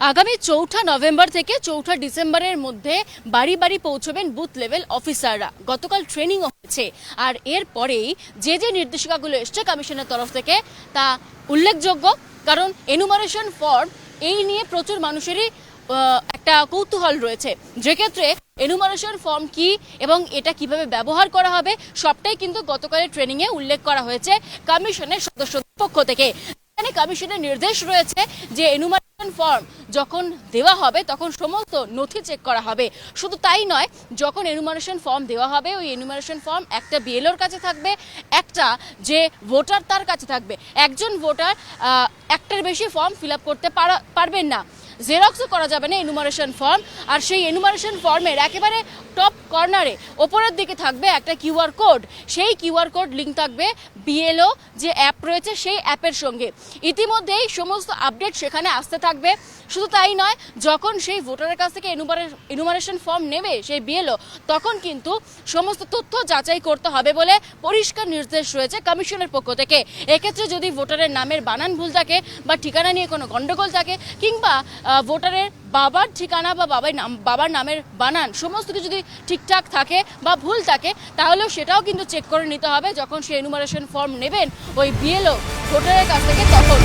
আগামী চৌঠা নভেম্বর থেকে চৌঠা ডিসেম্বরের মধ্যে বাড়ি বাড়ি পৌঁছবেন বুথ লেভেল অফিসাররা। গতকাল ট্রেনিং হয়েছে। আর এর পরেই যে যে নির্দেশিকাগুলো এসছে কমিশনের তরফ থেকে, তা উল্লেখযোগ্য। কারণ এনুমারেশন ফর্ম এই নিয়ে প্রচুর মানুষেরই একটা কৌতূহল রয়েছে। যে ক্ষেত্রে এনুমারেশন ফর্ম কি এবং এটা কীভাবে ব্যবহার করা হবে, সবটাই কিন্তু গতকালের ট্রেনিংয়ে উল্লেখ করা হয়েছে কমিশনের সদস্যদের পক্ষ থেকে। এখানে কমিশনের নির্দেশ রয়েছে যে এনুমারেশন ফর্ম যখন দেওয়া হবে, তখন সমস্ত নথি চেক করা হবে। শুধু তাই নয়, যখন এনুমারেশন ফর্ম দেওয়া হবে, ওই এনুমারেশন ফর্ম একটা বিএলওর কাছে থাকবে, একটা যে ভোটার তার কাছে থাকবে। একজন ভোটার একটার বেশি ফর্ম ফিল করতে পারা- পারবেন না। জেরক্সও করা যাবে না এনুমারেশন ফর্ম আর সেই এনুমারেশন ফর্মের একেবারে টপ কর্নারে ওপরের দিকে থাকবে একটা কিউআর কোড সেই কিউআর কোড লিঙ্ক থাকবে বিএলও যে অ্যাপ রয়েছে সেই অ্যাপের সঙ্গে। ইতিমধ্যেই সমস্ত আপডেট সেখানে আসতে থাকবে। শুধু তাই নয়, যখন সেই ভোটারের কাছ থেকে এনুমারেশন ফর্ম নেবে সেই বিএলও তখন কিন্তু সমস্ত তথ্য যাচাই করতে হবে বলে পরিষ্কার নির্দেশ রয়েছে কমিশনের পক্ষ থেকে। এক্ষেত্রে যদি ভোটারের নামের বানান ভুল থাকে বা ঠিকানা নিয়ে কোনো গণ্ডগোল থাকে, কিংবা ভোটারের বাবার ঠিকানা বা বাবার নাম, বাবার নামের বানান, সমস্ত কিছু যদি ঠিকঠাক থাকে বা ভুল থাকে, তাহলেও সেটাও কিন্তু চেক করে নিতে হবে। যখন সে এনুমারেশন ফর্ম নেবেন, ওই বিএলও ভোটারের কাছ থেকে তখন।